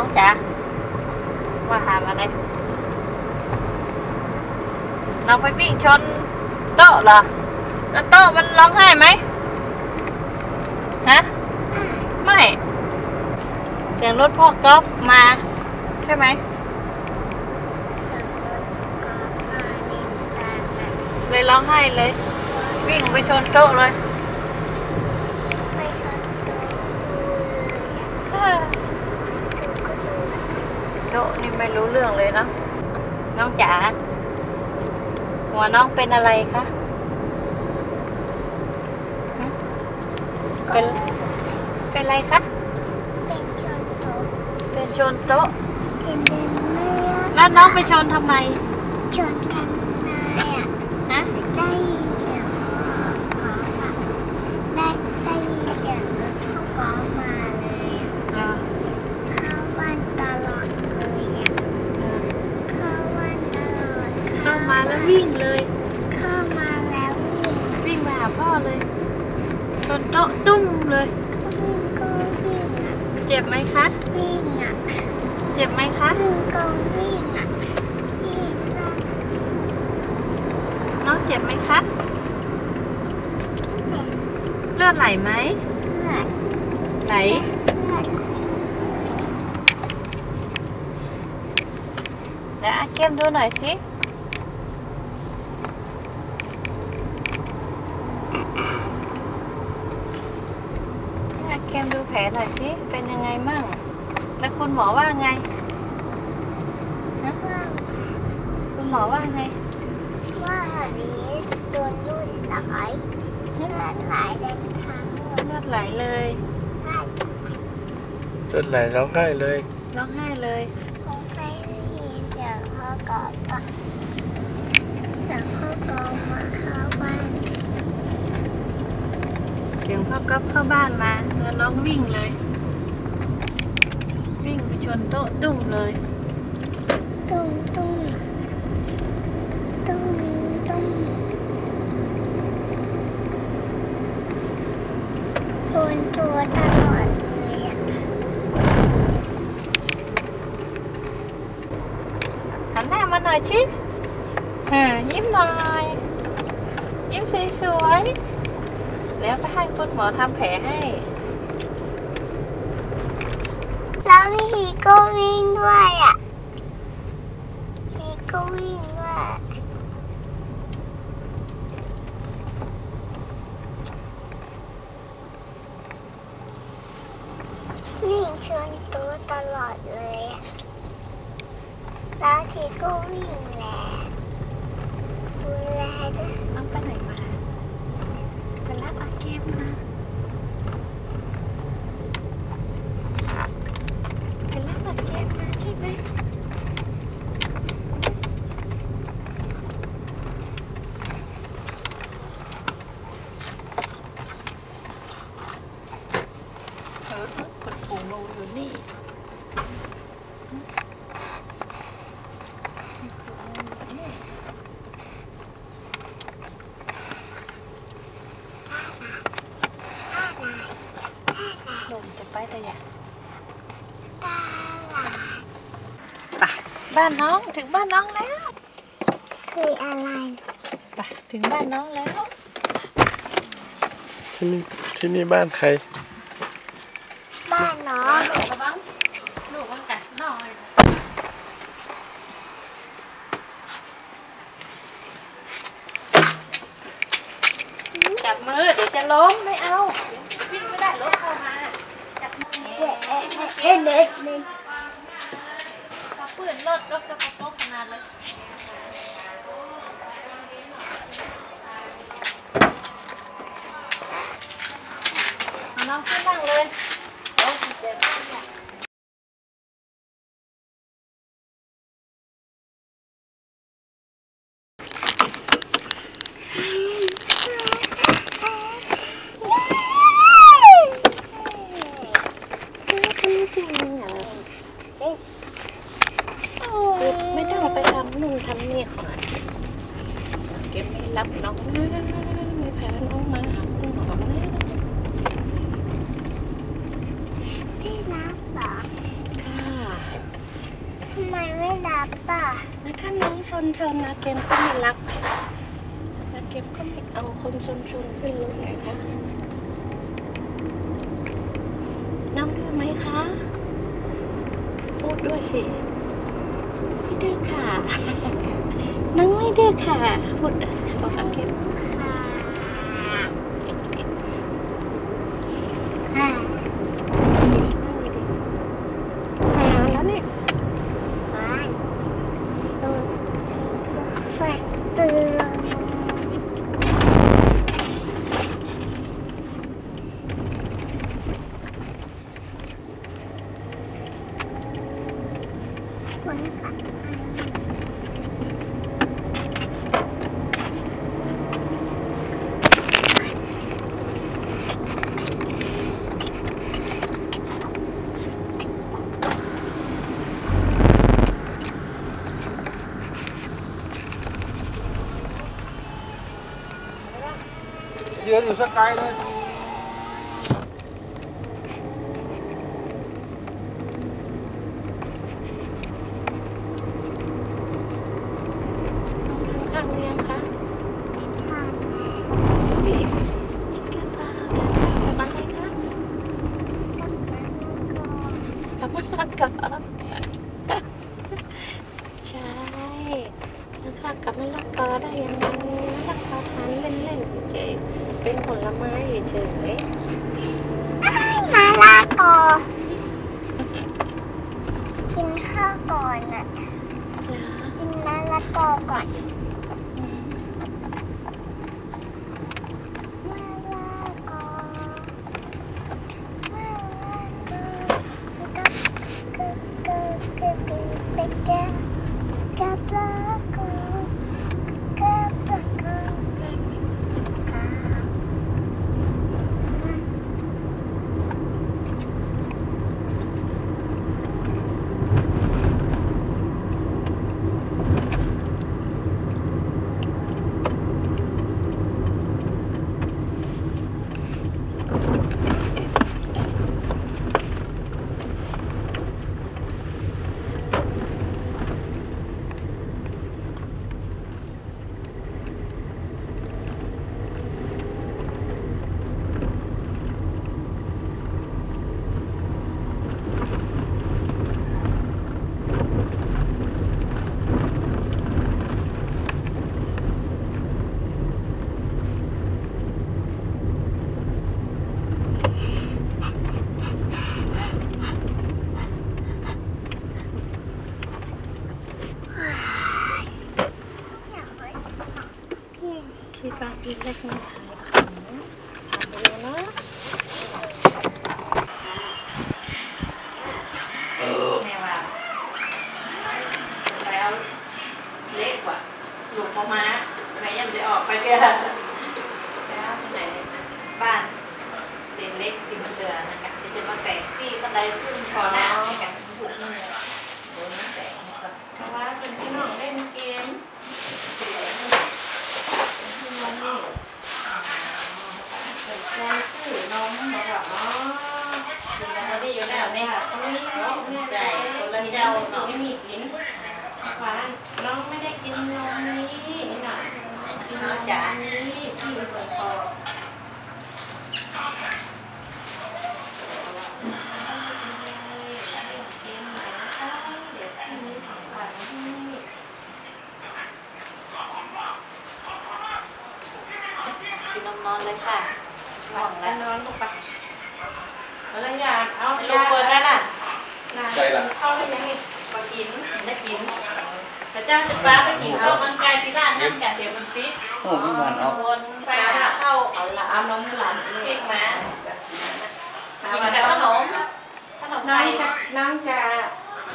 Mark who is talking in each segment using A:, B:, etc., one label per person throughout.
A: องจ๋าว่าหามาเลยเราไปวิ่งชนโต๊ะเหรอแล้วโต๊ะมันร้องไห้ไหมฮะไม่ เสียงรถพ่อก๊อฟมา ใช่ไหมเลยร้องไห้เลย วิ่งไปชนโต๊ะเลย โต๊ะนี่ไม่รู้เรื่องเลยเนาะน้องจ๋าหัวน้องเป็นอะไรคะหึเป็นเป็นอะไรคะ
B: เป็นชนโต๊ะ
A: เป็นชนโต๊ะ
B: เป็นเดินเมื่อ
A: แล้วน้องไปชนทำไม
B: ชนกันนายอะ
A: ฮะ
B: ได้ยินเสียงพ่อกอล์ฟอะได้ได้ยินเสียงรถพ่อกอล์ฟมาเลยอะ
A: เออ
B: เข้าบ้านตลอดเลยอะ
A: เออ
B: เข้าบ้านตลอด
A: เข้ามาแล้ ววิ่งเลย
B: เข้ามาแล้ววิ่ง
A: วิ่งมาหาพ่อเลยชนโต๊ะตุ้มเลย
B: ก็วิ่งก็วิ่งอะ
A: เจ็บไหมคะ
B: วิ่งอะ
A: เจ็บไหมคะ
B: วิ่งก็วิ่งอะวิ่งนะ
A: น้องเจ็บไหมคะ
B: แต่
A: เลือดไหลไหม
B: เลือด
A: ไหล
B: เลือด
A: เดี๋ยวอาเกมดูหน่อยสิให้อาเกมดูแผ ลหน่อยสิเป็นยังไงมั่งแล้วคุณหมอว่าไง
B: ว่า
A: คุณหมอว่าไง
B: ว่านี้โดนรุ่นหลายเลือดไหลเดินทางหมด
A: เลือดไหลเลย
B: ได้
C: เลือดไหลร้องไห้เลย
A: ร้องไห้เลย
B: คงไม่ได้ยินเสียงพ่อกอดปะเสียงพ่อกอดมาเข้าบ้าน
A: เสียงพ่อก๊อฟเข้าบ้านมาแล้วน้องวิ่งเลย วิ่งไปชนโต๊ะตุ้มเลย
B: ตุ้มตุ้มตุ้มตุ้มโดนตัวตลอดเลยอะ
A: หันหน้ามาหน่อยชิเออยิ้มหน่อยยิ้มสวยๆ แล้วก็ให้คุณหมอทำแผลให้
B: แล้วมีฮีก็วิ่งด้วยอะฮีก็วิ่งด้วยวิ่งชนตัวตลอดเลย แล้วทีก็วิ่งแหละดูแลด้วย
A: น้องไปไหนมาไปรับอาเกมมาไปรับอาเกมมาใช่ไหมเออคุณปู่งูอยู่นี่นี่ ลมจะไปแต่อยาก
B: ตาหลา
A: ไป บ้านน้องถึงบ้านน้องแล้ว
B: คืออะไร
A: ไปถึงบ้านน้องแล้ว
C: ที่นี่ที่นี่บ้านใคร
B: บ้านน้อง
A: ลูกระวังลูกมันกัดน้อยจับมือเดี๋ยวจะล้มไม่เอาเดี๋ยววิ่งไม่ได้รถเข้ามาจับมือ
B: เอ๊ะ
A: เอ๊ะ
B: เอ๊ะ
A: ปืนรถก็สกปรกขนาดเลยเอาน้องขึ้นนั่งเลยโอ้ยเจ็บเนี่ย ไม่ต้องไปทำนู่นทำนี่ก่อนเก็บไม่รับน้องนะไม่แพ้น้องมาหาคุณหมอนะ
B: พี่รับเหรอ
A: ค่ะ
B: รับป่ะ
D: แล้วถ้าน้องซนซนๆนะเกมก็ไม่รักนะเกมก็ไม่เอา คนชนชนขึ้นรถไหนคะน้องดื้อไหมคะ พูดด้วยสิ ไม่ดื้อค่ะ น้องไม่ดื้อค่ะ พูดบอกกับเก็
B: บะอ่า
D: นั่งดีๆหาแล้วเนี่ย
B: บ้าน
D: เออ
B: แฟกเตือนฝนกัด
E: ยืนอยู่สักไกลเลย
D: น้องทานข้าวหรือยังคะ
B: ทานแล้ว
D: ดีชิคกี้พายทานข้าวกับอะไรคะ
B: กลับมาแล้วก็
D: กับมะละกอใช่แล้วค่ะกับมะละกอได้ยังไงมะละกอทานเล่นๆเฉยๆ เป็นผลไม้เฉย
B: มาลากอกินข้าวก่อนอะ
D: ๆจ้า
B: กินมะละกอก่อนมะละกอมะละกอกับกับกับกับกับกับกับละกอกับละกอกับ
D: คิดว่าอีกเล็กน้อยขายของทำไปแล้วเนาะแม่ว่าแล้วเล็กกว่าหลวงพ่อม้าไหนยังจะออกไปเดือนแล้วที่ไหนเนี่ยนะบ้านเสียงเล็กที่มันเดือนนะคะที่จะมาแต่งซี่ก็ได้ขึ้นคอหน้าในการบุกมือโดนน้ำแต่งนะครับเพราะว่าเป็นพี่น้องเล่นเกมเสียงพี่น้องนี่ เป็นแฟนซื้อน้องมาแบบอ๋อ
A: นี่อยู่แล้วนี่
D: ตรงนี้เนาะใจคนละเจ้าเนาะไม่มีกินหวานน้องไม่ได้กินนมนี้นี่น่ะกินนมนี้ที่ปิดคอเกมไหนนะคะเดี๋ยวพี่มีของขวัญให้
A: กินนมนอนเลยค่ะ ห่วง
D: แล้
A: แล้ว
D: วนอนลงไปแล้วยาเอา
A: ลู
D: ยาก
A: เปิดได้ล่ะ
E: ใจล่ะ
D: เข้าได้ยังไง
A: มากินได้กินพระเจ้าจะป้าไปกินข้าวมันไก่ที่ร้านนั่นกะเสียมันฟิต
E: โอ้พี่มันเอา
A: วนไปหาข้าว
D: เอาละเอานมหลาน
A: พริ
D: นี่
A: กมา
D: หา
A: กิน
D: มา
A: กับขนมขนม
D: น้
A: ไท
D: อง
A: ย
D: จะน้องจะ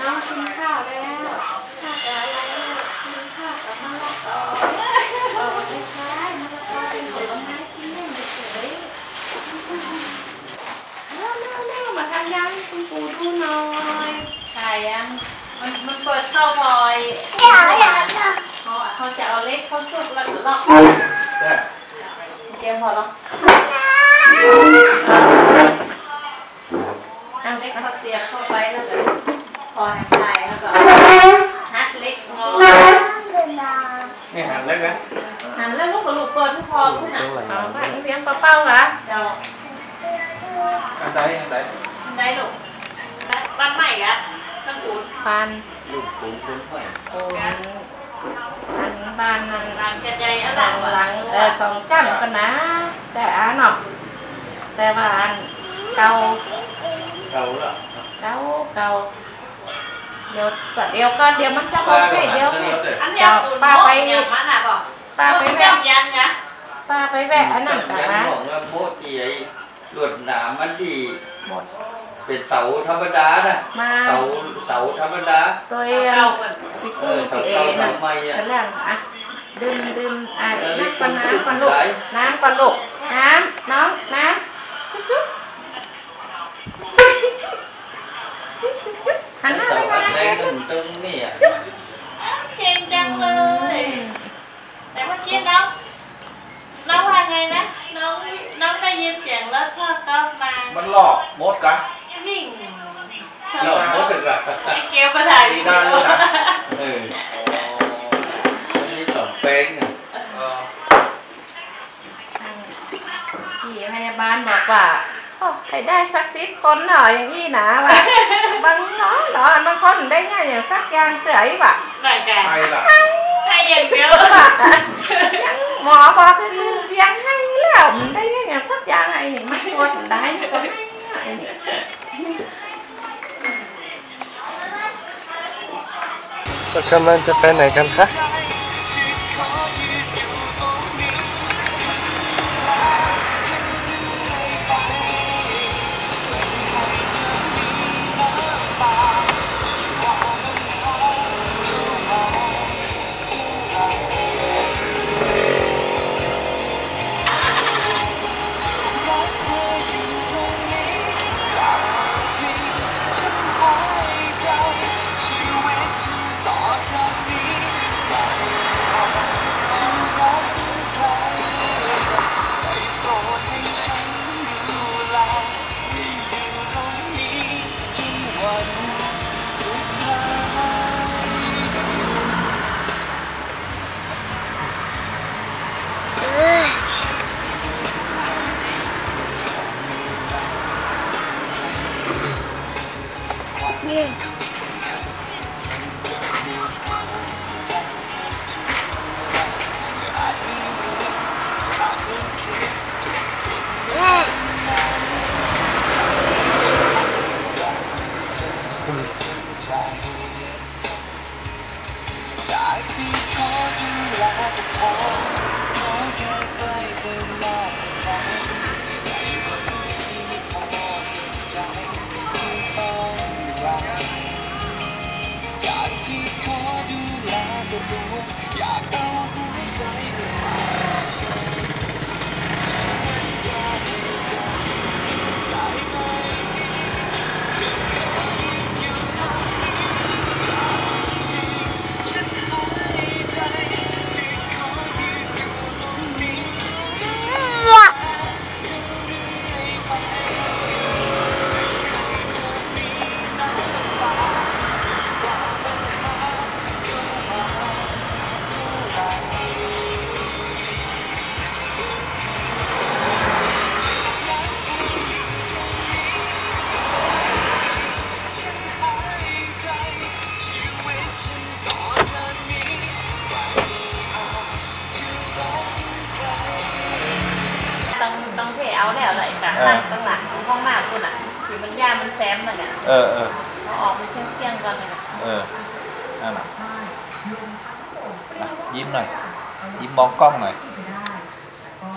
D: น้องกินข้าวแล้วข้าวกับอะไรกินข้าวกับมะละกอเออไม่ใช่มะละกอเป็นผลไม้ที่เล่นเฉยๆเร็วเร็วเร็ว มาทำยังคุณปู่ดูหน่อย
A: ไทยอะมันมันเปิดเข้าพลอย
B: เดี๋ยวเดี๋ยวเดี๋ยว
A: เขาเขาจะเอาเล็กเขาสุกแล้วก็ลอก
E: ได้
A: เกมพอแล้ว
D: อะ
A: เล็กเขาเสียบเข้าไปแล้วก็พอหายใจแล้วก็หอ๋อ
B: เป็นดา
F: นี่หันแล้วกัน
A: หันแล้วลูกกับลูกเปิดทุกพอทุกหนัก
D: เอาบ้านนี้เลี้ยงปลาเป้าเหรอ
A: เจ้า
F: อันใดอันใด
A: ได้ลูกบ้านใหม่อะต้องขูด
D: บ้าน
F: ลูกปูเป็นไฟ
D: โอ้อันบ้านนั้น
A: หลังแกใจอะ
D: ห
A: ห
D: ลั
A: ลั
D: ง
A: ง
D: หลังเออสองจ้ำกันนะ แต่อันเนาะแต่ว่าอันเก่า
F: เก่าละ
D: เก่าเก่าเดี๋ยวก็เดี๋ยวก็เดี๋ยวมันจะหมดไปเดี๋ยวเนี่ย
A: อันเนี้ยตุนโมอย่างมันอะบอก
D: ป้าไปแวะ
A: ย่ำยันนะ
D: ป้าไปแวะอันนั้นกัน
G: ยัน
D: นะ
G: ของว่าโบจีไอ้ลวดหนามมันที่
D: หมด
G: เป็นเสาธรรมดานะ
D: มา
G: เสาเสาธรรมดา
D: ตัวเอ
A: เรา
D: ง
A: เหมือน
D: พี่
G: เอ
D: กู้
G: อเสา
D: พี่เอ
G: เก่าเสา
D: นะ
G: ใหม่อะ
D: เป็นเรื่องอะดึงดึงอะน้ำก่อนน้ำก่อนลูกน้ำก่อนลูกน้ำน้องน้ำจุ๊บจุ๊บจุ๊บหันหน้า
G: เสา
D: ไป
G: อัน
D: มา
G: แร
D: แล้
G: กหนึ่งตรงนี้อะ
A: เก่งจังเลย แต่เมื่อกี้น้อง น้องว่าไงนะ น้องน้องได้ยินเสียงรถพ่อก็มา
F: มันหลอกมดกัน
A: วิ่งช
G: หลอกมดเลยแบบ
A: ไอ้เกลมาถ่าย
F: ดีได้เลยนะ
G: เออมันมีสองแป้งอะ
F: เออ
D: พี่พยาบาลบอกว่าโอ้ให้ได้สักสิบคนหน่อยอย่างนี้นะว่ะบางน้องหรอบางคนได้ง่ายอย่างสักอย่างเต๋อยว่ะ
A: หน่อยกัน
F: ใครล่ะ
A: ให้อย่างเดียว
D: ยัง หมอบอกคือเตียงให้แล้วมันได้ง่ายอย่างสักอย่างไอ้นี่มันปวดได้ก็ไม่ไอ้นี่
C: กำลังจะไปไหนกันคะ
B: เต้
A: เลยนะ
F: เออ
A: นั่นน่ะ
F: อะยิ้มหน่อยยิ้มมองกล้องหน่อย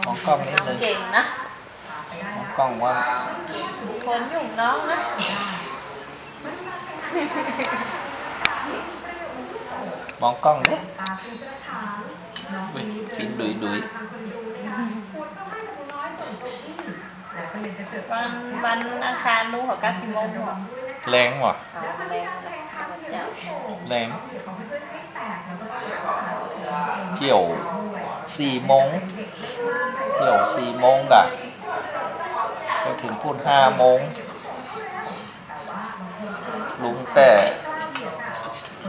F: มองกล้องนิ แรง
A: เที่
F: ยวสี่โมงเที่ยวสี่โมงกะไปถึงพูดห้าโมงลุงแต่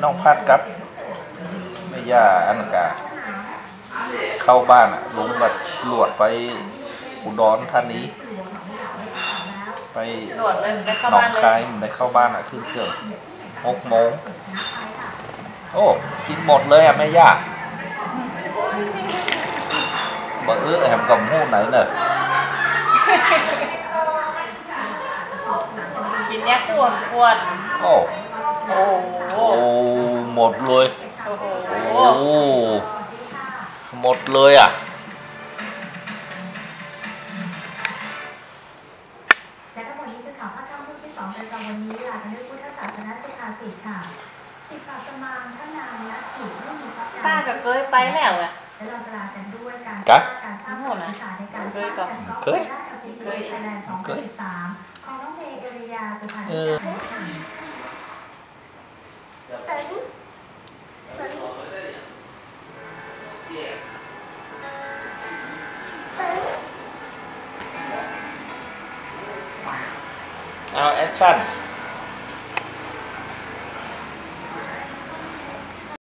F: น้องพัดกับไม่ย่าอันกาเข้าบ้านลุงก็หลวดไปอุดรท่าน
A: นี้ ไป
F: หนอ
A: ง
F: คายมันได้เข้าบ้านอะขึ้นเครื่อง หกโมงโอ้กินหมดเลยอะไม่ย่ากบ่เออแฮมกับหูไหนเนี่ย
A: กินเนี้ยขวนขวน
F: โอ้
A: โอ้โอ้
F: หมดเลย
A: โอ้ห
F: หมดเลยอะ
H: ก็
A: เคยไปแล้วอะ
H: กันด้วยการสร้ะโหดนะ
A: เคยก็
F: เคย
H: เคยเคยาจะผ่าน
F: เออเอาแอคชั่น